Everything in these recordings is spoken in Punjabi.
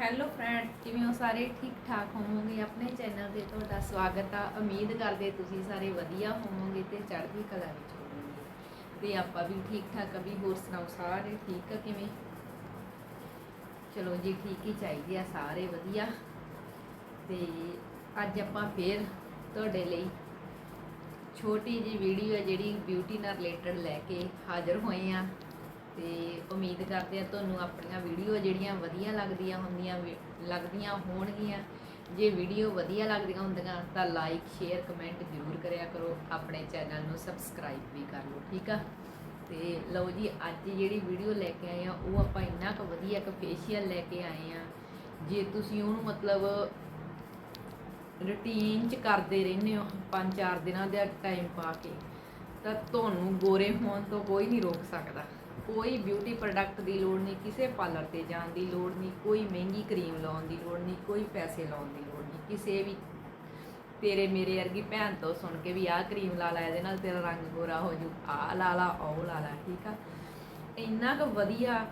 ਹੈਲੋ ਫਰੈਂਡ ਕਿਵੇਂ ਹੋ ਸਾਰੇ? ਠੀਕ ਠਾਕ ਹੋਵੋਗੇ? ਆਪਣੇ ਚੈਨਲ ਤੇ ਤੁਹਾਡਾ ਸਵਾਗਤ ਆ। ਉਮੀਦ ਕਰਦੇ ਤੁਸੀਂ ਸਾਰੇ ਵਧੀਆ ਹੋਵੋਗੇ ਤੇ ਚੜ੍ਹਦੀ ਕਲਾ ਵਿੱਚ ਹੋਵੋਗੇ। ਤੇ ਆਪਾਂ ਵੀ ਠੀਕ ਠਾਕ ਆ। ਵੀ ਹੋਰ ਸੁਣਾਓ ਸਾਰੇ? ਠੀਕ ਆ ਕਿਵੇਂ? ਚਲੋ ਜੀ, ਠੀਕ ਹੀ ਚਾਹੀਦੀ ਆ ਸਾਰੇ ਵਧੀਆ। ਤੇ ਅੱਜ ਆਪਾਂ ਫੇਰ ਤੁਹਾਡੇ ਲਈ ਛੋਟੀ ਜੀ ਵੀਡੀਓ ਹੈ ਜਿਹੜੀ ਬਿਊਟੀ ਨਾਲ ਰਿਲੇਟਡ ਲੈ ਕੇ ਹਾਜ਼ਰ ਹੋਏ ਆ। ਤੇ ਉਮੀਦ ਕਰਦੇ ਆ ਤੁਹਾਨੂੰ ਆਪਣੀਆਂ ਵੀਡੀਓ ਜਿਹੜੀਆਂ ਵਧੀਆ ਲੱਗਦੀਆਂ ਹੁੰਦੀਆਂ ਵੀ- ਲੱਗਦੀਆਂ ਹੋਣਗੀਆਂ। ਜੇ ਵੀਡੀਓ ਵਧੀਆ ਲੱਗਦੀਆਂ ਹੁੰਦੀਆਂ ਤਾਂ ਲਾਈਕ ਸ਼ੇਅਰ ਕਮੈਂਟ ਜ਼ਰੂਰ ਕਰਿਆ ਕਰੋ। ਆਪਣੇ ਚੈਨਲ ਨੂੰ ਸਬਸਕ੍ਰਾਈਬ ਵੀ ਕਰ ਲਓ, ਠੀਕ ਆ? ਤੇ ਲਓ ਜੀ, ਅੱਜ ਜਿਹੜੀ ਵੀਡੀਓ ਲੈ ਕੇ ਆਏ ਆ, ਉਹ ਆਪਾਂ ਇੰਨਾ ਕੁ ਵਧੀਆ ਇੱਕ ਫੇਸ਼ੀਅਲ ਲੈ ਕੇ ਆਏ ਆ। ਜੇ ਤੁਸੀਂ ਉਹਨੂੰ ਮਤਲਬ ਰੁਟੀਨ ਚ ਕਰਦੇ ਰਹਿੰਦੇ ਹੋ, ਪੰਜ ਚਾਰ ਦਿਨਾਂ ਦਾ ਟਾਈਮ ਪਾ ਕੇ, ਤਾਂ ਤੁਹਾਨੂੰ ਗੋਰੇ ਹੋਣ ਤੋਂ ਕੋਈ ਨਹੀਂ ਰੋਕ ਸਕਦਾ। ਕੋਈ ਬਿਊਟੀ ਪ੍ਰੋਡਕਟ ਦੀ ਲੋੜ ਨਹੀਂ, ਕਿਸੇ ਪਾਰਲਰ ਤੇ ਜਾਣ ਦੀ ਲੋੜ ਨਹੀਂ, ਕੋਈ ਮਹਿੰਗੀ ਕਰੀਮ ਲਾਉਣ ਦੀ ਲੋੜ ਨਹੀਂ, ਕੋਈ ਪੈਸੇ ਲਾਉਣ ਦੀ ਲੋੜ ਨਹੀਂ, ਕਿਸੇ ਵੀ ਤੇਰੇ ਮੇਰੇ ਵਰਗੀ ਭੈਣ ਤੋਂ ਸੁਣ ਕੇ ਵੀ ਆਹ ਕਰੀਮ ਲਾ ਲੈ, ਇਹਦੇ ਨਾਲ ਤੇਰਾ ਰੰਗ ਗੋਰਾ ਹੋ ਜੂ, ਆਹ ਲਾ ਲਾ, ਉਹ ਲਾ ਲਾ, ਠੀਕ ਆ? ਇੰਨਾ ਕੁ ਵਧੀਆ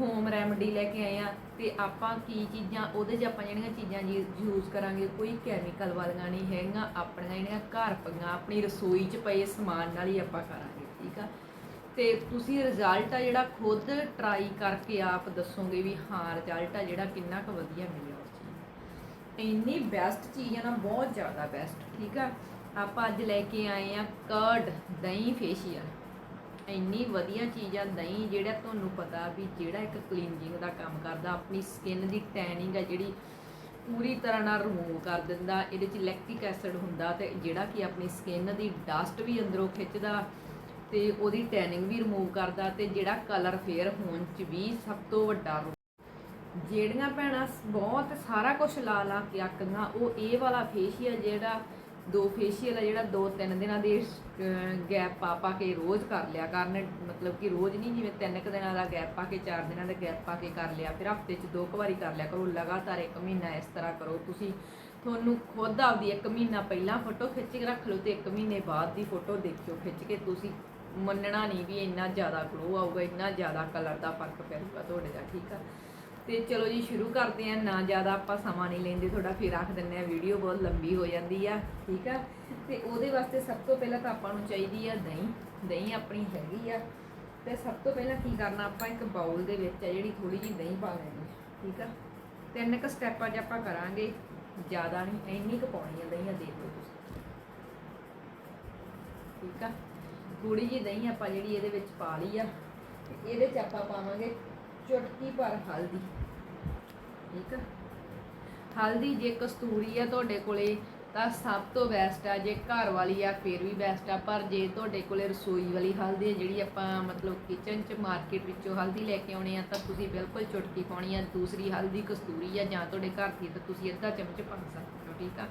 ਹੋਮ ਰੈਮਡੀ ਲੈ ਕੇ ਆਏ ਆ ਤੇ ਆਪਾਂ ਕੀ ਚੀਜ਼ਾਂ, ਉਹਦੇ 'ਚ ਆਪਾਂ ਜਿਹੜੀਆਂ ਚੀਜ਼ਾਂ ਯੂਜ਼ ਕਰਾਂਗੇ, ਕੋਈ ਕੈਮੀਕਲ ਵਾਲੀਆਂ ਨਹੀਂ ਹੈਗੀਆਂ, ਆਪਣੀਆਂ ਜਿਹੜੀਆਂ ਘਰ ਪਈਆਂ, ਆਪਣੀ ਰਸੋਈ 'ਚ ਪਏ ਸਮਾਨ ਨਾਲ ਹੀ ਆਪਾਂ ਕਰਾਂਗੇ, ਠੀਕ ਆ? ਤੇ ਤੁਸੀਂ ਰਿਜ਼ਲਟ ਆ ਜਿਹੜਾ ਖੁਦ ਟਰਾਈ ਕਰਕੇ ਆਪ ਦੱਸੋਗੇ ਵੀ ਹਾਂ ਰਿਜ਼ਲਟ ਆ ਜਿਹੜਾ ਕਿੰਨਾ ਕੁ ਵਧੀਆ ਮਿਲਿਆ ਉਸ ਚੀਜ਼ ਇੰਨੀ ਬੈਸਟ ਚੀਜ਼ ਆ ਨਾ, ਬਹੁਤ ਜ਼ਿਆਦਾ ਬੈਸਟ ਠੀਕ ਆ? ਆਪਾਂ ਅੱਜ ਲੈ ਕੇ ਆਏ ਆ ਕਰਡ ਦਹੀਂ ਫੇਸ਼ੀਅਲ ਇੰਨੀ ਵਧੀਆ ਚੀਜ਼ ਆ ਦਹੀਂ, ਜਿਹੜਾ ਤੁਹਾਨੂੰ ਪਤਾ ਵੀ ਜਿਹੜਾ ਇੱਕ ਕਲੀਨਜਿੰਗ ਦਾ ਕੰਮ ਕਰਦਾ, ਆਪਣੀ ਸਕਿਨ ਦੀ ਟੈਨਿੰਗ ਆ ਜਿਹੜੀ ਪੂਰੀ ਤਰ੍ਹਾਂ ਨਾਲ ਰਿਮੂਵ ਕਰ ਦਿੰਦਾ, ਇਹਦੇ ਚ ਲੈਕਟਿਕ ਐਸਿਡ ਹੁੰਦਾ ਤੇ ਜਿਹੜਾ ਕਿ ਆਪਣੀ ਸਕਿਨ ਦੀ ਡਸਟ ਵੀ ਅੰਦਰੋਂ ਖਿੱਚਦਾ। ਤੇ ਉਹਦੀ ਟੈਨਿੰਗ ਵੀ ਰਿਮੂਵ ਕਰਦਾ ਤੇ ਜਿਹੜਾ ਕਲਰ ਫੇਅਰ ਹੋਣ ਚ ਵੀ ਸਭ ਤੋਂ ਵੱਡਾ ਰੋਲ ਜਿਹੜੀਆਂ ਭੈਣਾਂ ਬਹੁਤ ਸਾਰਾ ਕੁਝ ਲਾ ਲਾ ਕੇ ਅੱਕੀਆਂ, ਉਹ ਇਹ ਵਾਲਾ ਫੇਸ਼ੀਅਲ ਜਿਹੜਾ, ਦੋ ਫੇਸ਼ੀਅਲ ਆ ਜਿਹੜਾ ਦੋ ਤਿੰਨ ਦਿਨਾਂ ਦੇ ਗੈਪ ਪਾ ਪਾ ਕੇ ਰੋਜ਼ ਕਰ ਲਿਆ ਕਰਨ, ਮਤਲਬ ਕਿ ਰੋਜ਼ ਨਹੀਂ ਜਿਵੇਂ ਤਿੰਨ ਕੁ ਦਿਨਾਂ ਦਾ ਗੈਪ ਪਾ ਕੇ ਚਾਰ ਦਿਨਾਂ ਦਾ ਗੈਪ ਪਾ ਕੇ ਕਰ ਲਿਆ, ਫਿਰ ਹਫ਼ਤੇ 'ਚ ਦੋ ਕੁ ਵਾਰੀ ਕਰ ਲਿਆ ਕਰੋ, ਲਗਾਤਾਰ ਇੱਕ ਮਹੀਨਾ ਇਸ ਤਰ੍ਹਾਂ ਕਰੋ। ਤੁਸੀਂ ਤੁਹਾਨੂੰ ਖੁਦ ਆਪਦੀ ਇੱਕ ਮਹੀਨਾ ਪਹਿਲਾਂ ਫੋਟੋ ਖਿੱਚ ਕੇ ਰੱਖ ਲਓ ਤੇ ਇੱਕ ਮਹੀਨੇ ਬਾਅਦ ਦੀ ਫੋਟੋ ਦੇਖਿਓ, ਖਿੱਚ ਕੇ ਤੁਸੀਂ ਮੰਨਣਾ ਨਹੀਂ ਵੀ ਇੰਨਾ ਜ਼ਿਆਦਾ ਗਲੋ ਆਊਗਾ, ਇੰਨਾ ਜ਼ਿਆਦਾ ਕਲਰ ਦਾ ਫ਼ਰਕ ਪੈਊਗਾ ਤੁਹਾਡੇ ਦਾ, ਠੀਕ ਆ? ਤੇ ਚਲੋ ਜੀ, ਸ਼ੁਰੂ ਕਰਦੇ ਆ ਨਾ ਜ਼ਿਆਦਾ ਆਪਾਂ ਸਮਾਂ ਨਹੀਂ ਲੈਂਦੇ, ਤੁਹਾਡਾ ਫਿਰ ਆਖ ਦਿੰਨੇ ਆ ਵੀਡੀਓ ਬਹੁਤ ਲੰਬੀ ਹੋ ਜਾਂਦੀ ਆ, ਠੀਕ ਆ? ਤੇ ਉਹਦੇ ਵਾਸਤੇ ਸਭ ਤੋਂ ਪਹਿਲਾਂ ਤਾਂ ਆਪਾਂ ਨੂੰ ਚਾਹੀਦੀ ਆ ਦਹੀਂ। ਦਹੀਂ ਆਪਣੀ ਹੈਗੀ ਆ। ਤੇ ਸਭ ਤੋਂ ਪਹਿਲਾਂ ਕੀ ਕਰਨਾ, ਆਪਾਂ ਇੱਕ ਬਾਉਲ ਦੇ ਵਿੱਚ ਆ ਜਿਹੜੀ ਥੋੜੀ ਜਿਹੀ ਦਹੀਂ ਪਾ ਲੈਣੀ, ਠੀਕ ਆ? ਤਿੰਨ ਕੁ ਸਟੈਪ ਅੱਜ ਆਪਾਂ ਕਰਾਂਗੇ। ਜ਼ਿਆਦਾ ਨਹੀਂ, ਇੰਨੀ ਕੁ ਪਾਉਣੀ ਆ ਦਹੀਂ ਆ, ਦੇਖ ਲਓ ਤੁਸੀਂ। ਠੀਕ ਆ? ਥੋੜੀ ਜਿਹੀ ਦਹੀਂ ਆਪਾਂ ਜਿਹੜੀ ਇਹਦੇ ਵਿੱਚ ਪਾ ਲਈ ਆ ਇਹਦੇ 'ਚ ਆਪਾਂ ਪਾਵਾਂਗੇ ਚੁਟਕੀ ਭਰ ਹਲਦੀ। ਠੀਕ ਆ? ਹਲਦੀ ਜੇ ਕਸਤੂਰੀ ਆ ਤੁਹਾਡੇ ਕੋਲੇ, ਤਾਂ ਸਭ ਤੋਂ ਬੈਸਟ ਆ, ਜੇ ਘਰ ਵਾਲੀ ਆ, ਫਿਰ ਵੀ ਬੈਸਟ ਆ, ਪਰ ਜੇ ਤੁਹਾਡੇ ਕੋਲੇ ਰਸੋਈ ਵਾਲੀ ਹਲਦੀ ਆ, ਜਿਹੜੀ ਆਪਾਂ ਮਤਲਬ ਕਿਚਨ 'ਚ ਮਾਰਕੀਟ ਵਿੱਚੋਂ ਹਲਦੀ ਲੈ ਕੇ ਆਉਣੀ ਆ, ਤਾਂ ਤੁਸੀਂ ਬਿਲਕੁਲ ਚੁਟਕੀ ਪਾਉਣੀ ਆ, ਦੂਸਰੀ ਹਲਦੀ ਕਸਤੂਰੀ ਆ, ਜਾਂ ਤੁਹਾਡੇ ਘਰ ਦੀ, ਤਾਂ ਤੁਸੀਂ ਅੱਧਾ ਚਮਚ ਪਾ ਸਕਦੇ ਹੋ, ਠੀਕ ਆ?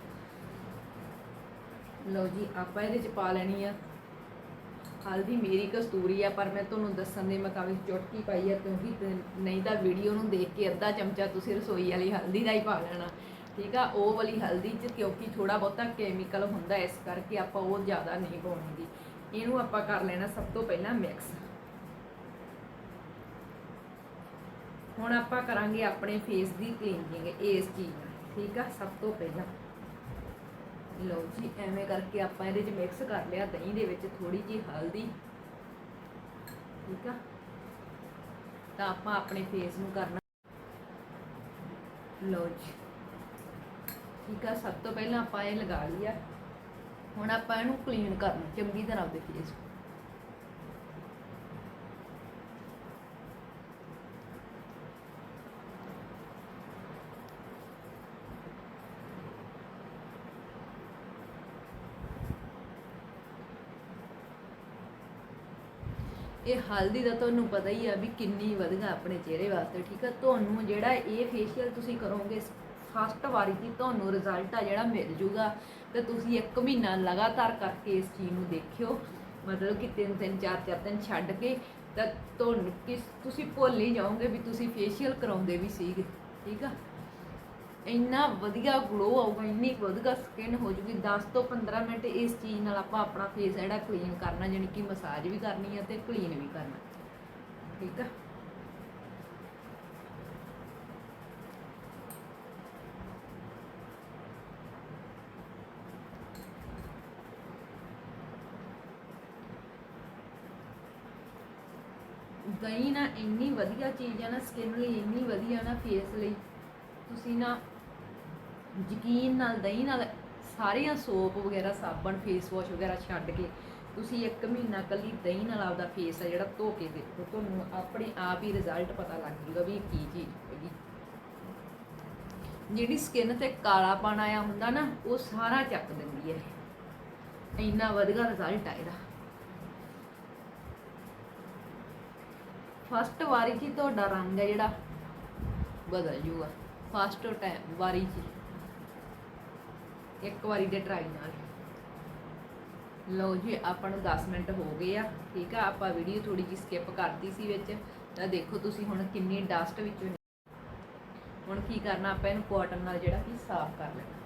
ਲਓ ਜੀ, ਆਪਾਂ ਇਹਦੇ 'ਚ ਪਾ ਲੈਣੀ ਆ ਹਲਦੀ ਮੇਰੀ ਕਸਤੂਰੀ ਆ, ਪਰ ਮੈਂ ਤੁਹਾਨੂੰ ਦੱਸਣ ਦੇ ਮੁਤਾਬਿਕ ਚੁਟਕੀ ਪਾਈ ਆ, ਕਿਉਂਕਿ ਤੇ ਨਹੀਂ ਤਾਂ ਵੀਡੀਓ ਨੂੰ ਦੇਖ ਕੇ ਅੱਧਾ ਚਮਚਾ ਤੁਸੀਂ ਰਸੋਈ ਵਾਲੀ ਹਲਦੀ ਦਾ ਹੀ ਪਾ ਲੈਣਾ। ਠੀਕ ਆ? ਉਹ ਵਾਲੀ ਹਲਦੀ 'ਚ ਕਿਉਂਕਿ ਥੋੜਾ ਬਹੁਤਾ ਕੈਮੀਕਲ ਹੁੰਦਾ, ਇਸ ਕਰਕੇ ਆਪਾਂ ਉਹ ਜ਼ਿਆਦਾ ਨਹੀਂ ਪਾਉਣੀ ਗੀ ਇਹਨੂੰ ਆਪਾਂ ਕਰ ਲੈਣਾ ਸਭ ਤੋਂ ਪਹਿਲਾਂ ਮਿਕਸ ਹੁਣ ਆਪਾਂ ਕਰਾਂਗੇ ਆਪਣੇ ਫੇਸ ਦੀ ਕਲੀਨਿੰਗ ਇਸ ਚੀਜ਼ ਨਾਲ। ਠੀਕ ਆ? ਸਭ ਤੋਂ ਪਹਿਲਾਂ। ਲਓ ਜੀ, ਐਵੇਂ ਕਰਕੇ ਆਪਾਂ ਇਹਦੇ 'ਚ ਮਿਕਸ ਕਰ ਲਿਆ ਦਹੀਂ ਦੇ ਵਿੱਚ ਥੋੜੀ ਜੀ ਹਲਦੀ, ਠੀਕ ਆ? ਤਾਂ ਆਪਾਂ ਆਪਣੇ ਫੇਸ ਨੂੰ ਕਰਨਾ। ਲਓ ਜੀ, ਠੀਕ ਆ? ਸਭ ਤੋਂ ਪਹਿਲਾਂ ਆਪਾਂ ਇਹ ਲਗਾ ਲਿਆ ਹੁਣ ਆਪਾਂ ਇਹਨੂੰ ਕਲੀਨ ਕਰਨਾ, ਚੰਗੀ ਤਰ੍ਹਾਂ ਆਪਦੇ ਫੇਸ ਨੂੰ। ਇਹ ਹਲਦੀ ਦਾ ਤੁਹਾਨੂੰ ਪਤਾ ਹੀ ਆ ਵੀ ਕਿੰਨੀ ਵਧੀਆ ਆਪਣੇ ਚਿਹਰੇ ਵਾਸਤੇ, ਠੀਕ ਆ? ਤੁਹਾਨੂੰ ਜਿਹੜਾ ਇਹ ਫੇਸ਼ੀਅਲ ਤੁਸੀਂ ਕਰੋਗੇ ਫਸਟ ਵਾਰੀ ਦੀ ਤੁਹਾਨੂੰ ਰਿਜ਼ਲਟ ਆ ਜਿਹੜਾ ਮਿਲ ਜੂਗਾ। ਤੇ ਤੁਸੀਂ ਇੱਕ ਮਹੀਨਾ ਲਗਾਤਾਰ ਕਰਕੇ ਇਸ ਚੀਜ਼ ਨੂੰ ਦੇਖਿਓ। ਮਤਲਬ ਕਿ ਤਿੰਨ ਤਿੰਨ, ਚਾਰ ਚਾਰ ਦਿਨ ਛੱਡ ਕੇ ਤਾਂ ਤੁਹਾਨੂੰ ਕਿਸ, ਤੁਸੀਂ ਭੁੱਲ ਹੀ ਜਾਓਗੇ ਵੀ ਤੁਸੀਂ ਫੇਸ਼ੀਅਲ ਕਰਾਉਂਦੇ ਵੀ ਸੀਗੇ, ਠੀਕ ਆ? ਇੰਨਾ ਵਧੀਆ ਗਲੋ ਆਊਗਾ, ਇੰਨੀ ਵਧੀਆ ਸਕਿਨ ਹੋ ਜੂਗੀ 10 ਤੋਂ 15 ਮਿੰਟ ਇਸ ਚੀਜ਼ ਨਾਲ ਆਪਾਂ ਆਪਣਾ ਫੇਸ ਜਿਹੜਾ ਕਲੀਨ ਕਰਨਾ ਯਾਨੀ ਕਿ ਮਸਾਜ ਵੀ ਕਰਨੀ ਹੈ ਤੇ ਕਲੀਨ ਵੀ ਕਰਨਾ। ਠੀਕ ਹੈ ਦਹੀਂ ਨਾ ਇੰਨੀ ਵਧੀਆ ਚੀਜ਼ ਹੈ ਨਾ ਸਕਿਨ ਲਈ, ਇੰਨੀ ਵਧੀਆ ਨਾ ਫੇਸ ਲਈ, ਤੁਸੀਂ ਨਾ ਯਕੀਨ ਨਾਲ, ਦਹੀਂ ਨਾਲ ਸਾਰੀਆਂ ਸੋਪ ਵਗੈਰਾ, ਸਾਬਣ ਫੇਸ ਵਾਸ਼ ਵਗੈਰਾ ਛੱਡ ਕੇ ਤੁਸੀਂ ਇੱਕ ਮਹੀਨਾ ਕੱਲੀ ਦਹੀਂ ਨਾਲ ਆਪਦਾ ਫੇਸ ਆ ਜਿਹੜਾ ਧੋ ਕੇ ਦੇਖੋ ਤੁਹਾਨੂੰ ਆਪਣੇ ਆਪ ਹੀ ਰਿਜ਼ਲਟ ਪਤਾ ਲੱਗ ਜੂਗਾ ਵੀ ਇਹ ਕੀ ਚੀਜ਼ ਹੈਗੀ। ਜਿਹੜੀ ਸਕਿਨ ਤੇ ਕਾਲਾਪਣ ਆਇਆ ਹੁੰਦਾ ਨਾ, ਉਹ ਸਾਰਾ ਚੱਕ ਦਿੰਦੀ ਹੈ। ਇੰਨਾ ਵਧੀਆ ਰਿਜ਼ਲਟ ਆ ਇਹਦਾ। ਫਸਟ ਵਾਰੀ 'ਚ ਹੀ ਤੁਹਾਡਾ ਰੰਗ ਹੈ ਜਿਹੜਾ ਬਦਲ ਜੂਗਾ। ਫਸਟ ਟਾਈਮ ਵਾਰੀ 'ਚ ਇੱਕ ਵਾਰੀ ਦੇ ਟਰਾਈ ਨਾਲ। ਲਓ ਜੀ, ਆਪਾਂ ਨੂੰ 10 ਮਿੰਟ ਹੋ ਗਏ ਆ, ਠੀਕ ਆ? ਆਪਾਂ ਵੀਡੀਓ ਥੋੜੀ ਜਿਹੀ ਸਕਿਪ ਕਰਤੀ ਸੀ ਵਿੱਚ। ਤਾਂ ਦੇਖੋ ਤੁਸੀਂ ਹੁਣ ਕਿੰਨੀ ਡਸਟ ਵਿੱਚੋਂ ਹੁਣ ਕੀ ਕਰਨਾ ਆਪਾਂ ਇਹਨੂੰ ਕਾਟਨ ਨਾਲ ਜਿਹੜਾ ਕਿ ਸਾਫ਼ ਕਰ ਲੈਣਾ।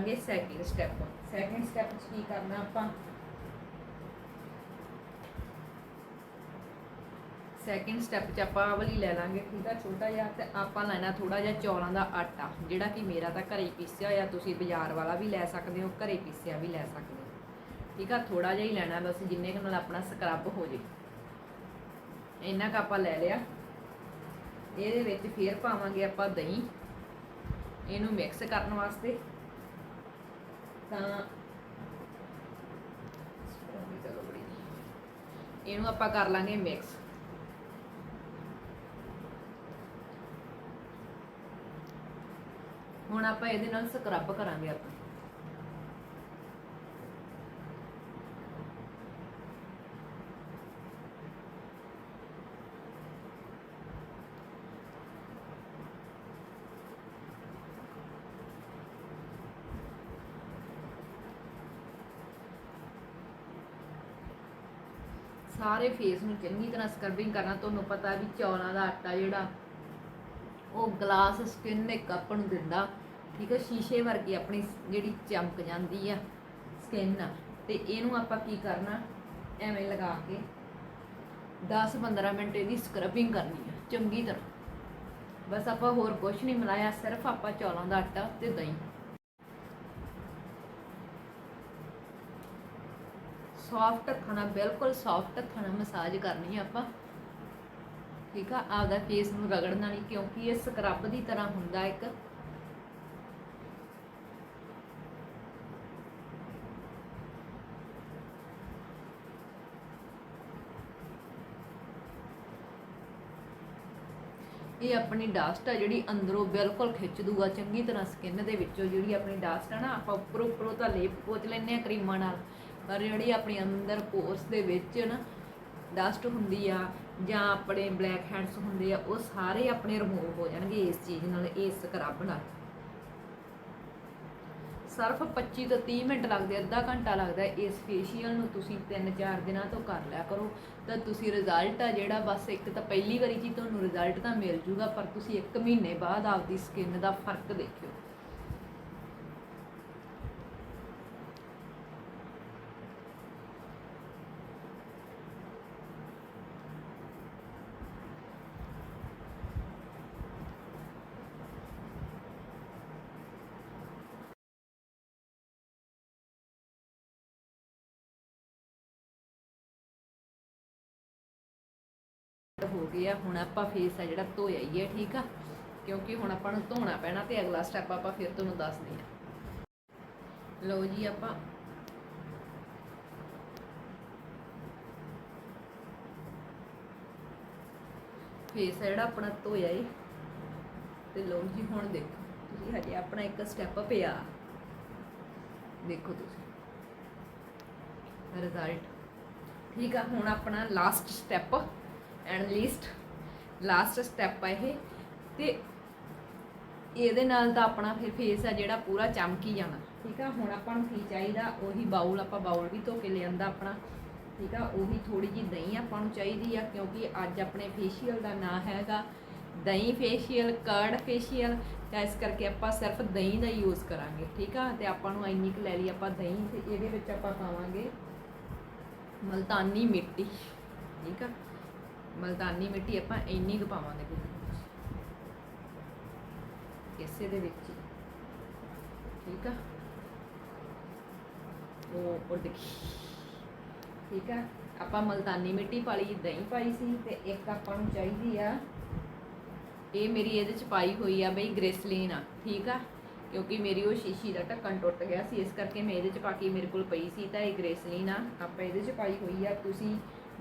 ਕਰਾਂਗੇ ਸੈਕਿੰਡ ਸਟੈਪ ਸੈਕਿੰਡ ਸਟੈਪ 'ਚ ਕੀ ਕਰਨਾ ਆਪਾਂ? ਸੈਕਿੰਡ ਸਟੈਪ 'ਚ ਆਪਾਂ ਵਾਲੀ ਲੈ ਲਾਂਗੇ, ਠੀਕ ਆ? ਛੋਟਾ ਜਿਹਾ ਤੇ ਆਪਾਂ ਲੈਣਾ ਥੋੜਾ ਜਿਹਾ ਚੌਲਾਂ ਦਾ ਆਟਾ, ਜਿਹੜਾ ਕਿ ਮੇਰਾ ਤਾਂ ਘਰੇ ਹੀ ਪੀਸਿਆ ਹੋਇਆ, ਤੁਸੀਂ ਬਾਜ਼ਾਰ ਵਾਲਾ ਵੀ ਲੈ ਸਕਦੇ ਹੋ, ਘਰੇ ਪੀਸਿਆ ਵੀ ਲੈ ਸਕਦੇ ਹੋ। ਠੀਕ ਆ? ਥੋੜਾ ਜਿਹਾ ਹੀ ਲੈਣਾ, ਬਸ ਜਿੰਨੇ ਕੁ ਨਾਲ ਆਪਣਾ ਸਕਰਬ ਹੋ ਜੇ। ਇੰਨਾ ਕ ਆਪਾਂ ਲੈ ਲਿਆ। ਇਹਦੇ ਵਿੱਚ ਫੇਰ ਪਾਵਾਂਗੇ ਆਪਾਂ ਦਹੀਂ। ਇਹਨੂੰ ਮਿਕਸ ਕਰਨ ਵਾਸਤੇ। ਤਾਂ ਇਹਨੂੰ ਆਪਾਂ ਕਰ ਲਾਂਗੇ ਮਿਕਸ ਹੁਣ ਆਪਾਂ ਇਹਦੇ ਨਾਲ ਸਕਰਬ ਕਰਾਂਗੇ ਆਪਾਂ। ਸਾਰੇ ਫੇਸ ਨੂੰ ਚੰਗੀ ਤਰ੍ਹਾਂ ਸਕਰਬਿੰਗ ਕਰਨਾ, ਤੁਹਾਨੂੰ ਪਤਾ ਵੀ ਚੌਲਾਂ ਦਾ ਆਟਾ ਜਿਹੜਾ, ਉਹ ਗਲਾਸ ਸਕਿਨ ਇੱਕ ਆਪਾਂ ਨੂੰ ਦਿੰਦਾ, ਠੀਕ ਹੈ ਸ਼ੀਸ਼ੇ ਵਰਗੀ ਆਪਣੀ ਜਿਹੜੀ ਚਮਕ ਜਾਂਦੀ ਆ ਸਕਿਨ ਤੇ ਇਹਨੂੰ ਆਪਾਂ ਕੀ ਕਰਨਾ, ਐਵੇਂ ਲਗਾ ਕੇ 10-15 ਮਿੰਟ ਇਹਦੀ ਸਕਰਬਿੰਗ ਕਰਨੀ ਆ, ਚੰਗੀ ਤਰ੍ਹਾਂ। ਬਸ ਆਪਾਂ ਹੋਰ ਕੁਝ ਨਹੀਂ ਮਿਲਾਇਆ, ਸਿਰਫ ਆਪਾਂ ਚੌਲਾਂ ਦਾ ਆਟਾ ਤੇ ਦਹੀਂ। ਸੌਫਟ ਹੱਥਾਂ ਬਿਲਕੁਲ ਸੌਫਟ ਹੱਥਾਂ ਨਾਲ ਮਸਾਜ ਕਰਨੀ ਆ ਆਪਾਂ। ਠੀਕ ਆ? ਆਪਦਾ ਫੇਸ ਨੂੰ ਰਗੜਨਾ ਨਹੀਂ, ਕਿਉਂਕਿ ਇਹ ਸਕਰਬ ਦੀ ਤਰ੍ਹਾਂ ਹੁੰਦਾ ਇੱਕ। ਇਹ ਆਪਣੀ ਡਸਟ ਆ ਜਿਹੜੀ ਅੰਦਰੋਂ ਬਿਲਕੁਲ ਖਿੱਚ ਦੂਗਾ ਚੰਗੀ ਤਰ੍ਹਾਂ ਸਕਿਨ ਦੇ ਵਿੱਚੋਂ ਜਿਹੜੀ ਆਪਣੀ ਡਸਟ ਆ ਨਾ, ਆਪਾਂ ਉੱਪਰੋਂ ਉੱਪਰੋਂ ਤਾਂ ਲੇਪ ਪੋਚ ਲੈਂਦੇ ਆ, ਕਰੀਮਾਂ ਨਾਲ। ਪਰ ਜਿਹੜੀ ਆਪਣੀ ਅੰਦਰ ਪੋਰਸ ਦੇ ਵਿੱਚ ਨਾ ਡਸਟ ਹੁੰਦੀ ਆ ਜਾਂ ਆਪਣੇ ਬਲੈਕ ਹੈਡਸ ਹੁੰਦੇ ਆ, ਉਹ ਸਾਰੇ ਆਪਣੇ ਰਿਮੂਵ ਹੋ ਜਾਣਗੇ ਇਸ ਚੀਜ਼ ਨਾਲ, ਇਸ ਸਕਰਬ ਨਾਲ। ਸਿਰਫ 25 ਤੋਂ 30 ਮਿੰਟ ਲੱਗਦੇ, ਅੱਧਾ ਘੰਟਾ ਲੱਗਦਾ, ਇਸ ਫੇਸ਼ੀਅਲ ਨੂੰ ਤੁਸੀਂ 3-4 ਦਿਨਾਂ ਤੋਂ ਕਰ ਲਿਆ ਕਰੋ। ਤਾਂ ਤੁਸੀਂ ਰਿਜ਼ਲਟ ਆ ਜਿਹੜਾ, ਬਸ ਇੱਕ ਤਾਂ ਪਹਿਲੀ ਵਾਰੀ ਜੀ ਤੁਹਾਨੂੰ ਰਿਜ਼ਲਟ ਤਾਂ ਮਿਲ ਜੂਗਾ, ਪਰ ਤੁਸੀਂ 1 ਮਹੀਨੇ ਬਾਅਦ ਆਪਦੀ ਸਕਿਨ ਦਾ ਫ਼ਰਕ ਦੇਖਿਓ। ਹੋ ਗਿਆ ਹੁਣ ਆਪਾਂ ਫੇਸ ਆ ਜਿਹੜਾ ਧੋਇਆ ਹੀ ਹੈ ਠੀਕ ਆ? ਕਿਉਂਕਿ ਹੁਣ ਆਪਾਂ ਨੂੰ ਧੋਣਾ ਪੈਣਾ ਤੇ ਅਗਲਾ ਸਟੈਪ ਆਪਾਂ ਫਿਰ ਤੁਹਾਨੂੰ ਦੱਸਦੇ ਆ। ਲਓ ਜੀ ਆਪਾਂ। ਫੇਸ ਆ ਜਿਹੜਾ ਆਪਣਾ ਧੋਇਆ ਏ, ਤੇ ਲਓ ਜੀ ਹੁਣ ਦੇਖੋ, ਤੁਸੀਂ ਹਜੇ ਆਪਣਾ ਇੱਕ ਸਟੈਪ ਪਿਆ। ਦੇਖੋ ਤੁਸੀਂ। ਰਿਜ਼ਲਟ ਠੀਕ ਆ, ਹੁਣ ਆਪਣਾ last step and least last step ਆ ਇਹ। ਤੇ ਇਹਦੇ ਨਾਲ ਤਾਂ ਆਪਣਾ ਫਿਰ ਫੇਸ ਆ ਜਿਹੜਾ ਪੂਰਾ ਚਮਕੀ ਜਾਣਾ, ਠੀਕ ਆ? ਹੁਣ ਆਪਾਂ ਨੂੰ ਕੀ ਚਾਹੀਦਾ? ਉਹੀ ਬਾਉਲ ਆਪਾਂ ਬਾਉਲ ਵੀ ਧੋ ਕੇ ਲਿਆਂਦਾ ਆਪਣਾ, ਠੀਕ ਆ? ਉਹੀ ਥੋੜੀ ਜੀ ਦਹੀਂ ਆਪਾਂ ਨੂੰ ਚਾਹੀਦੀ ਆ, ਕਿਉਂਕਿ ਅੱਜ ਆਪਣੇ ਫੇਸ਼ੀਅਲ ਦਾ ਨਾਂ ਹੈਗਾ ਦਹੀਂ ਫੇਸ਼ੀਅਲ ਕਰਡ ਫੇਸ਼ੀਅਲ ਤਾਂ ਇਸ ਕਰਕੇ ਆਪਾਂ ਸਿਰਫ ਦਹੀਂ ਦਾ ਯੂਜ਼ ਕਰਾਂਗੇ, ਠੀਕ ਆ? ਤੇ ਆਪਾਂ ਨੂੰ ਇੰਨੀ ਕੁ ਲੈ ਲਈ ਆਪਾਂ ਦਹੀਂ ਤੇ ਇਹਦੇ ਵਿੱਚ ਆਪਾਂ ਪਾਵਾਂਗੇ ਮਲਤਾਨੀ ਮਿੱਟੀ, ਠੀਕ ਆ? ਮਲਤਾਨੀ ਮਿੱਟੀ ਆਪਾਂ ਇੰਨੀ ਕੁ ਪਾਵਾਂਗੇ ਇਸੇ ਦੇ ਵਿੱਚ ਠੀਕ ਆ? ਉਹ ਉਹ ਦੇਖੀ। ਠੀਕ ਆ? ਆਪਾਂ ਮਲਤਾਨੀ ਮਿੱਟੀ ਪਾ ਦਹੀਂ ਪਾਈ ਸੀ ਤੇ ਇੱਕ ਆਪਾਂ ਨੂੰ ਚਾਹੀਦੀ ਆ, ਇਹ ਮੇਰੀ ਇਹਦੇ ਚ ਪਾਈ ਹੋਈ ਆ ਬਈ ਗ੍ਰੇਸਲੀਨ ਆ। ਠੀਕ ਆ? ਕਿਉਂਕਿ ਮੇਰੀ ਉਹ ਸ਼ੀਸ਼ੀ ਦਾ ਢੱਕਣ ਟੁੱਟ ਗਿਆ ਸੀ, ਇਸ ਕਰਕੇ ਮੈਂ ਇਹਦੇ ਚ ਪਾ ਕੇ ਮੇਰੇ ਕੋਲ ਪਈ ਸੀ ਤਾਂ ਇਹ ਗ੍ਰੇਸਲੀਨ ਆ। ਆਪਾਂ ਇਹਦੇ ਚ ਪਾਈ ਹੋਈ ਆ। ਤੁਸੀਂ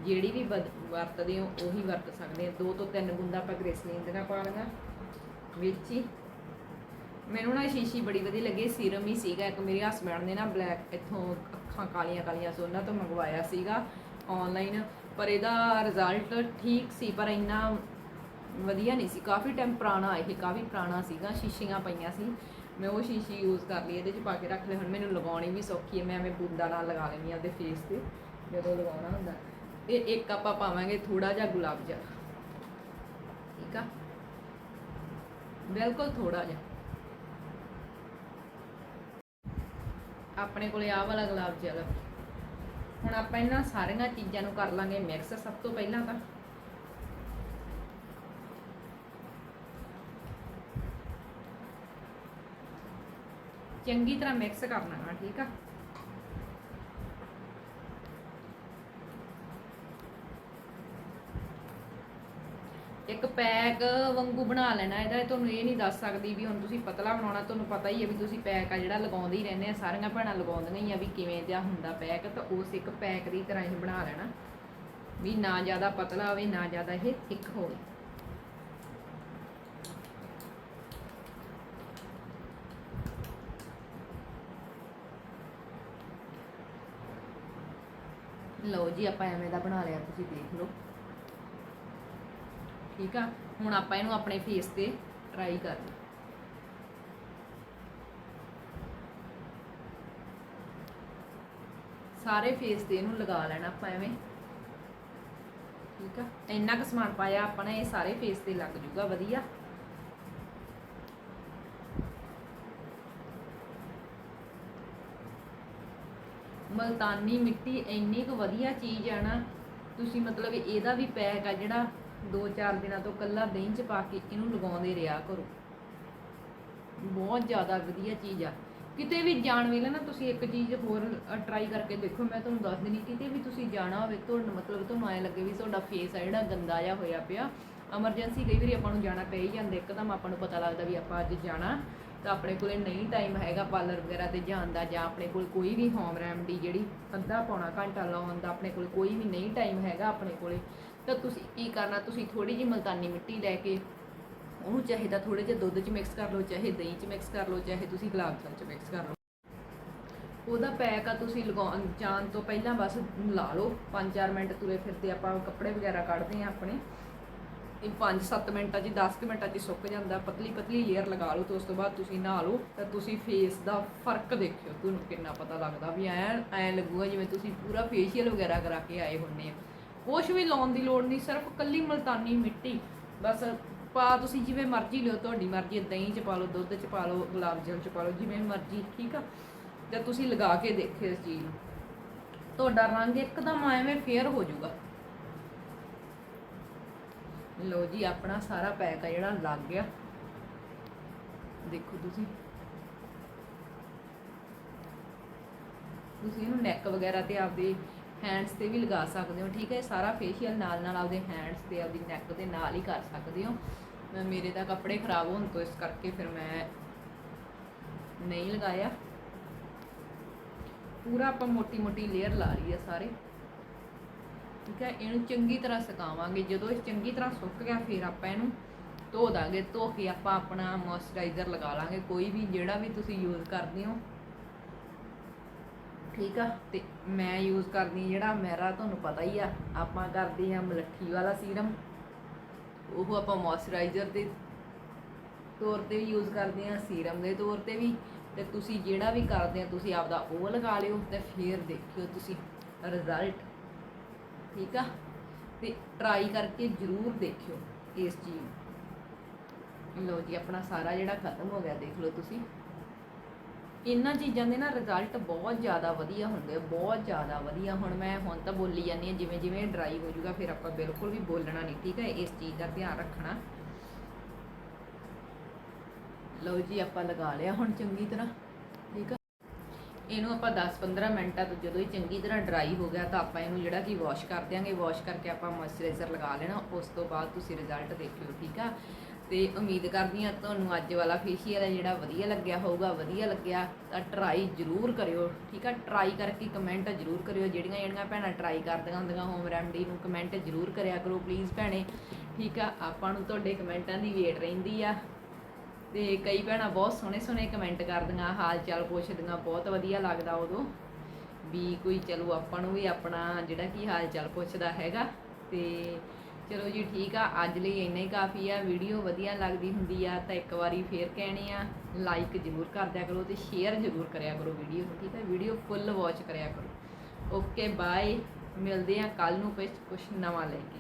ਜਿਹੜੀ ਵੀ ਵਦ- ਵਰਤਦੇ ਹੋ, ਉਹੀ ਵਰਤ ਸਕਦੇ ਆ ਦੋ ਤੋਂ ਤਿੰਨ ਬੂੰਦਾਂ ਆਪਾਂ ਗ੍ਰੇਸਲੀਨ ਦੀਆਂ ਪਾ ਲਈਆਂ। ਵਿੱਚ ਹੀ। ਮੈਨੂੰ ਨਾ ਸ਼ੀਸ਼ੀ ਬੜੀ ਵਧੀਆ ਲੱਗੀ। ਸੀਰਮ ਹੀ ਸੀਗਾ। ਇੱਕ ਮੇਰੇ ਹਸਬੰਡ ਨੇ ਨਾ ਬਲੈਕ, ਇੱਥੋਂ ਅੱਖਾਂ ਕਾਲੀਆਂ ਕਾਲੀਆਂ ਸੋਨਾ ਤੋਂ ਮੰਗਵਾਇਆ ਸੀਗਾ ਆਨਲਾਈਨ ਪਰ ਇਹਦਾ ਰਿਜ਼ਲਟ ਠੀਕ ਸੀ, ਪਰ ਇੰਨਾ ਵਧੀਆ ਨਹੀਂ ਸੀ। ਕਾਫੀ ਟਾਈਮ ਪੁਰਾਣਾ ਇਹ, ਕਾਫੀ ਪੁਰਾਣਾ ਸੀਗਾ। ਸ਼ੀਸ਼ੀਆਂ ਪਈਆਂ ਸੀ। ਮੈਂ ਉਹ ਸ਼ੀਸ਼ੀ ਯੂਜ਼ ਕਰ ਲਈ, ਇਹਦੇ ਚ ਪਾ ਕੇ ਰੱਖ ਲਿਆ। ਹੁਣ ਮੈਨੂੰ ਲਗਾਉਣੀ ਵੀ ਸੌਖੀ ਹੈ। ਮੈਂ ਐਵੇਂ ਬੂੰਦਾ ਨਾਲ ਲਗਾ ਲੈਂਦੀ ਆ ਉਹਦੇ ਫੇਸ ਤੇ, ਜਦੋਂ ਲਗਾਉਣਾ ਹੁੰਦਾ। ਫਿਰ ਇੱਕ ਆਪਾਂ ਪਾਵਾਂਗੇ ਥੋੜਾ ਜਿਹਾ ਗੁਲਾਬ ਜਲ ਠੀਕ ਆ? ਬਿਲਕੁਲ ਥੋੜਾ ਜਿਹਾ। ਆਪਣੇ ਕੋਲੇ ਆਹ ਵਾਲਾ ਗੁਲਾਬ ਜਲ ਹੁਣ ਆਪਾਂ ਇਹਨਾਂ ਸਾਰੀਆਂ ਚੀਜ਼ਾਂ ਨੂੰ ਕਰ ਲਾਂਗੇ ਮਿਕਸ ਸਭ ਤੋਂ ਪਹਿਲਾਂ ਤਾਂ। ਚੰਗੀ ਤਰ੍ਹਾਂ ਮਿਕਸ ਕਰਨਾ ਹੈ ਠੀਕ ਆ? ਇੱਕ ਪੈਕ ਵਾਂਗੂ ਬਣਾ ਲੈਣਾ, ਇਹਦਾ ਤੁਹਾਨੂੰ ਇਹ ਨਹੀਂ ਦੱਸ ਸਕਦੀ ਵੀ ਹੁਣ ਤੁਸੀਂ ਪਤਲਾ ਬਣਾਉਣਾ, ਤੁਹਾਨੂੰ ਪਤਾ ਹੀ ਹੈ ਵੀ ਤੁਸੀਂ ਪੈਕ ਆ ਜਿਹੜਾ ਲਗਾਉਂਦੇ ਹੀ ਰਹਿੰਦੇ ਆ, ਸਾਰੀਆਂ ਭੈਣਾਂ ਲਗਾਉਂਦੀਆਂ ਹੀ ਆ ਵੀ ਕਿਵੇਂ ਦਾ ਹੁੰਦਾ ਪੈਕ, ਤਾਂ ਉਸ ਇੱਕ ਪੈਕ ਦੀ ਤਰ੍ਹਾਂ ਇਹ ਬਣਾ ਲੈਣਾ, ਵੀ ਨਾ ਜ਼ਿਆਦਾ ਪਤਲਾ ਹੋਵੇ, ਨਾ ਜ਼ਿਆਦਾ ਇਹ ਥਿਕ ਹੋਵੇ। ਲਓ ਜੀ, ਆਪਾਂ ਐਵੇਂ ਦਾ ਬਣਾ ਲਿਆ, ਤੁਸੀਂ ਦੇਖ ਲਓ। ਠੀਕ ਆ? ਹੁਣ ਆਪਾਂ ਇਹਨੂੰ ਆਪਣੇ ਫੇਸ ਤੇ ਟਰਾਈ ਕਰ ਸਾਰੇ ਫੇਸ ਤੇ ਇਹਨੂੰ ਲਗਾ ਲੈਣਾ ਆਪਾਂ ਐਵੇਂ। ਠੀਕ ਆ? ਇੰਨਾ ਕੁ ਸਮਾਨ ਪਾਇਆ ਆਪਾਂ ਨੇ, ਇਹ ਸਾਰੇ ਫੇਸ ਤੇ ਲੱਗ ਜੂਗਾ, ਵਧੀਆ। ਮਲਤਾਨੀ ਮਿੱਟੀ ਇੰਨੀ ਕੁ ਵਧੀਆ ਚੀਜ਼ ਆ ਨਾ, ਤੁਸੀਂ ਮਤਲਬ ਇਹਦਾ ਵੀ ਪੈਕ ਆ ਜਿਹੜਾ 2-4 ਦਿਨਾਂ ਤੋਂ ਕੱਲਾ ਦਹੀਂ ਚ ਪਾ ਕੇ ਇਹਨੂੰ ਲਗਾਉਂਦੇ ਰਿਹਾ ਕਰੋ। ਬਹੁਤ ਜ਼ਿਆਦਾ ਵਧੀਆ ਚੀਜ਼ ਆ। ਕਿਤੇ ਵੀ ਜਾਣ ਵੇਲੇ ਨਾ ਤੁਸੀਂ ਇੱਕ ਚੀਜ਼ ਹੋਰ ਟਰਾਈ ਕਰਕੇ ਦੇਖੋ, ਮੈਂ ਤੁਹਾਨੂੰ ਦੱਸ ਦਿੰਦੀ, ਕਿਤੇ ਵੀ ਤੁਸੀਂ ਜਾਣਾ ਹੋਵੇ ਤੁਹਾਨੂੰ ਮਤਲਬ ਤੁਹਾਨੂੰ ਐ ਲੱਗੇ ਵੀ ਤੁਹਾਡਾ ਫੇਸ ਆ ਜਿਹੜਾ ਗੰਦਾ ਜਿਹਾ ਹੋਇਆ ਪਿਆ। ਐਮਰਜੈਂਸੀ ਕਈ ਵਾਰੀ ਆਪਾਂ ਨੂੰ ਜਾਣਾ ਪੈ ਹੀ ਜਾਂਦਾ, ਇੱਕਦਮ ਆਪਾਂ ਨੂੰ ਪਤਾ ਲੱਗਦਾ ਵੀ ਆਪਾਂ ਅੱਜ ਜਾਣਾ। ਤਾਂ ਆਪਣੇ ਕੋਲੇ ਨਹੀਂ ਟਾਈਮ ਹੈਗਾ ਪਾਰਲਰ ਵਗੈਰਾ ਤੇ ਜਾਣ ਦਾ ਜਾਂ ਆਪਣੇ ਕੋਲ ਕੋਈ ਵੀ ਹੋਮ ਰੈਮਡੀ ਜਿਹੜੀ ਅੱਧਾ ਪੌਣਾ ਘੰਟਾ ਲਾਉਣ ਦਾ ਆਪਣੇ ਕੋਲ ਕੋਈ ਵੀ ਨਹੀਂ ਟਾਈਮ ਹੈਗਾ ਆਪਣੇ ਕੋਲੇ, ਤਾਂ ਤੁਸੀਂ ਕੀ ਕਰਨਾ, ਤੁਸੀਂ ਥੋੜੀ ਜਿਹੀ ਮਲਤਾਨੀ ਮਿੱਟੀ ਲੈ ਕੇ ਉਹਨੂੰ ਚਾਹੇ ਤਾਂ ਥੋੜੇ ਜਿਹੇ ਦੁੱਧ 'ਚ ਮਿਕਸ ਕਰ ਲਓ, ਚਾਹੇ ਦਹੀਂ 'ਚ ਮਿਕਸ ਕਰ ਲਓ, ਚਾਹੇ ਤੁਸੀਂ ਗੁਲਾਬ ਜਲ 'ਚ ਮਿਕਸ ਕਰ ਲਓ। ਉਹਦਾ ਪੈਕ ਆ ਤੁਸੀਂ ਲਗਾਉਣ, ਜਾਣ ਤੋਂ ਪਹਿਲਾਂ ਬਸ ਲਾ ਲਓ 5-4 ਮਿੰਟ ਤੁਰੇ ਫਿਰਦੇ ਆਪਾਂ ਕੱਪੜੇ ਵਗੈਰਾ ਕੱਢਦੇ ਆ ਆਪਣੇ। ਇਹ 5-7 ਮਿੰਟਾਂ 'ਚ 10 ਕੁ ਮਿੰਟਾਂ 'ਚ ਸੁੱਕ ਜਾਂਦਾ, ਪਤਲੀ ਪਤਲੀ ਲੇਅਰ ਲਗਾ ਲਓ ਤੇ ਉਸ ਤੋਂ ਬਾਅਦ ਤੁਸੀਂ ਨਹਾ ਲਓ, ਤਾਂ ਤੁਸੀਂ ਫੇਸ ਦਾ ਫ਼ਰਕ ਦੇਖਿਓ। ਤੁਹਾਨੂੰ ਕਿੰਨਾ ਪਤਾ ਲੱਗਦਾ ਵੀ ਐ ਐ ਲੱਗੂਗਾ, ਜਿਵੇਂ ਤੁਸੀਂ ਪੂਰਾ ਫੇਸ਼ੀਅਲ ਵਗੈਰਾ ਕਰਾ ਕੇ ਆਏ ਹੁੰਨੇ ਆ। ਕੁਛ ਵੀ ਲਾਉਣ ਦੀ ਲੋੜ ਨਹੀਂ, ਸਿਰਫ ਕੱਲੀ ਮਲਤਾਨੀ ਮਿੱਟੀ। ਬਸ ਪਾ ਤੁਸੀਂ ਜਿਵੇਂ ਮਰਜ਼ੀ ਲਿਓ, ਤੁਹਾਡੀ ਮਰਜ਼ੀ ਦਹੀਂ 'ਚ ਪਾ ਲਓ, ਦੁੱਧ 'ਚ ਪਾ ਲਓ, ਗੁਲਾਬ ਜਲ 'ਚ ਪਾ ਲਓ, ਜਿਵੇਂ ਮਰਜ਼ੀ, ਠੀਕ ਆ? ਤੇ ਤੁਸੀਂ ਲਗਾ ਕੇ ਦੇਖਿਓ ਇਸ ਚੀਜ਼ ਨੂੰ, ਤੁਹਾਡਾ ਰੰਗ ਇੱਕਦਮ ਐਵੇਂ ਫੇਅਰ ਹੋ ਜਾਊਗਾ। ਲੋ ਜੀ, ਆਪਣਾ ਸਾਰਾ ਪੈਕ ਆ ਜਿਹੜਾ ਲੱਗ ਗਿਆ। ਦੇਖੋ ਤੁਸੀਂ। ਤੁਸੀਂ ਇਹਨੂੰ ਨੈਕ ਵਗੈਰਾ ਤੇ ਆਪਦੇ ਹੈਂਡਸ ਤੇ ਵੀ ਲਗਾ ਸਕਦੇ ਹੋ, ਠੀਕ ਹੈ? ਸਾਰਾ ਫੇਸ਼ੀਅਲ ਨਾਲ ਨਾਲ ਆਪਦੇ ਹੈਂਡਸ ਤੇ, ਆਪਦੀ ਨੈਕ ਦੇ ਨਾਲ ਹੀ ਕਰ ਸਕਦੇ ਹੋ। ਮੇਰੇ ਤਾਂ ਕੱਪੜੇ ਖਰਾਬ ਹੋਣ ਤੋਂ ਇਸ ਕਰਕੇ ਫਿਰ ਮੈਂ ਨਹੀਂ ਲਗਾਇਆ। ਪੂਰਾ ਆਪਾਂ ਮੋਟੀ ਮੋਟੀ ਲੇਅਰ ਲਾ ਲਈ ਆ ਸਾਰੇ। ਠੀਕ ਹੈ, ਇਹਨੂੰ ਚੰਗੀ ਤਰ੍ਹਾਂ ਸੁਕਾਵਾਂਗੇ। ਜਦੋਂ ਇਹ ਚੰਗੀ ਤਰ੍ਹਾਂ ਸੁੱਕ ਗਿਆ, ਫਿਰ ਆਪਾਂ ਇਹਨੂੰ ਧੋ ਦਾਂਗੇ। ਧੋ ਕੇ ਆਪਾਂ ਆਪਣਾ ਮੋਇਸਚਰਾਈਜ਼ਰ ਲਗਾ ਲਾਂਗੇ। ਕੋਈ ਵੀ ਜਿਹੜਾ ਵੀ ਤੁਸੀਂ ਯੂਜ਼ ਕਰਦੇ ਹੋ। ਠੀਕ ਆ? ਤੇ ਮੈਂ ਯੂਜ਼ ਕਰਦੀ ਜਿਹੜਾ ਮੇਰਾ ਤੁਹਾਨੂੰ ਪਤਾ ਹੀ ਆ। ਆਪਾਂ ਕਰਦੇ ਆ ਮਲੱਠੀ ਵਾਲਾ ਸੀਰਮ ਉਹ ਆਪਾਂ ਮੋਇਸਚਰਾਈਜ਼ਰ ਦੇ ਤੌਰ ਤੇ ਵੀ ਯੂਜ਼ ਕਰਦੇ ਆ ਸੀਰਮ ਦੇ ਤੌਰ ਤੇ ਵੀ। ਤੇ ਤੁਸੀਂ ਜਿਹੜਾ ਵੀ ਕਰਦੇ ਆ ਤੁਸੀਂ ਆਪਦਾ ਉਹ ਲਗਾ ਲਿਓ ਤੇ ਫਿਰ ਦੇਖਿਓ ਤੁਸੀਂ ਰਿਜ਼ਲਟ ਠੀਕ ਆ? ਤੇ ਟਰਾਈ ਕਰਕੇ ਜ਼ਰੂਰ ਦੇਖਿਓ ਇਸ ਚੀਜ਼ ਨੂੰ। ਲਓ ਜੀ, ਆਪਣਾ ਸਾਰਾ ਜਿਹੜਾ ਖਤਮ ਹੋ ਗਿਆ, ਦੇਖ ਲਓ ਤੁਸੀਂ। ਇਹਨਾਂ ਚੀਜ਼ਾਂ ਦੇ ਨਾ ਰਿਜ਼ਲਟ ਬਹੁਤ ਜ਼ਿਆਦਾ ਵਧੀਆ ਹੁੰਦੇ ਆ, ਬਹੁਤ ਜ਼ਿਆਦਾ ਵਧੀਆ। ਹੁਣ ਮੈਂ ਹੁਣ ਤਾਂ ਬੋਲੀ ਜਾਂਦੀ ਹਾਂ, ਜਿਵੇਂ ਜਿਵੇਂ ਡਰਾਈ ਹੋ ਜਾਊਗਾ, ਫਿਰ ਆਪਾਂ ਬਿਲਕੁਲ ਵੀ ਬੋਲਣਾ ਨਹੀਂ, ਠੀਕ ਹੈ ਇਸ ਚੀਜ਼ ਦਾ ਧਿਆਨ ਰੱਖਣਾ। ਲਓ ਜੀ, ਆਪਾਂ ਲਗਾ ਲਿਆ ਹੁਣ ਚੰਗੀ ਤਰ੍ਹਾਂ, ਠੀਕ ਆ? ਇਹਨੂੰ ਆਪਾਂ 10-15 ਮਿੰਟਾਂ ਤੋਂ ਜਦੋਂ ਹੀ ਚੰਗੀ ਤਰ੍ਹਾਂ ਡਰਾਈ ਹੋ ਗਿਆ ਤਾਂ ਆਪਾਂ ਇਹਨੂੰ ਜਿਹੜਾ ਕਿ ਵਾਸ਼ ਕਰ ਦਿਆਂਗੇ ਵਾਸ਼ ਕਰਕੇ ਆਪਾਂ ਮੋਇਸਚਰਾਈਜ਼ਰ ਲਗਾ ਲੈਣਾ, ਉਸ ਤੋਂ ਬਾਅਦ ਤੁਸੀਂ ਰਿਜ਼ਲਟ ਦੇਖਿਓ, ਠੀਕ ਆ? ਤੇ ਉਮੀਦ ਕਰਦੀ ਹਾਂ ਤੁਹਾਨੂੰ ਅੱਜ ਵਾਲਾ ਫੇਸ਼ੀਅਲ ਹੈ ਜਿਹੜਾ ਵਧੀਆ ਲੱਗਿਆ ਹੋਊਗਾ, ਵਧੀਆ ਲੱਗਿਆ ਤਾਂ ਟਰਾਈ ਜ਼ਰੂਰ ਕਰਿਓ, ਠੀਕ ਆ? ਟਰਾਈ ਕਰਕੇ ਕਮੈਂਟ ਜ਼ਰੂਰ ਕਰਿਓ, ਜਿਹੜੀਆਂ ਜਿਹੜੀਆਂ ਭੈਣਾਂ ਟਰਾਈ ਕਰਦੀਆਂ ਹੁੰਦੀਆਂ ਹੋਮ ਰੈਮਡੀ ਨੂੰ ਕਮੈਂਟ ਜ਼ਰੂਰ ਕਰਿਆ ਕਰੋ ਪਲੀਜ਼ ਭੈਣੇ, ਠੀਕ ਆ? ਆਪਾਂ ਨੂੰ ਤੁਹਾਡੇ ਕਮੈਂਟਾਂ ਦੀ ਵੇਟ ਰਹਿੰਦੀ ਆ। ਤੇ ਕਈ ਭੈਣਾਂ ਬਹੁਤ ਸੋਹਣੇ ਸੋਹਣੇ ਕਮੈਂਟ ਕਰਦੀਆਂ ਹਾਲ ਚਾਲ ਪੁੱਛਦੀਆਂ, ਬਹੁਤ ਵਧੀਆ ਲੱਗਦਾ ਉਦੋਂ। ਵੀ ਕੋਈ ਚਲੋ ਆਪਾਂ ਨੂੰ ਵੀ ਆਪਣਾ ਜਿਹੜਾ ਕੀ ਹਾਲ ਚਾਲ ਪੁੱਛਦਾ ਹੈਗਾ। ਤੇ ਚਲੋ ਜੀ ਠੀਕ ਆ, ਅੱਜ ਲਈ ਇੰਨਾ ਹੀ ਕਾਫੀ ਆ ਵੀਡੀਓ ਵਧੀਆ ਲੱਗਦੀ ਹੁੰਦੀ ਆ, ਤਾਂ ਇੱਕ ਵਾਰੀ ਫੇਰ ਕਹਿਣੇ ਆ ਲਾਈਕ ਜ਼ਰੂਰ ਕਰ ਦਿਆ ਕਰੋ ਤੇ ਸ਼ੇਅਰ ਜ਼ਰੂਰ ਕਰਿਆ ਕਰੋ ਵੀਡੀਓ ਨੂੰ, ਠੀਕ ਆ? ਵੀਡੀਓ ਫੁੱਲ ਵਾਚ ਕਰਿਆ ਕਰੋ। ਓਕੇ ਬਾਏ ਮਿਲਦੇ ਆ ਕੱਲ ਨੂੰ ਕੁਝ ਕੁਝ ਨਵਾਂ ਲੈ ਕੇ।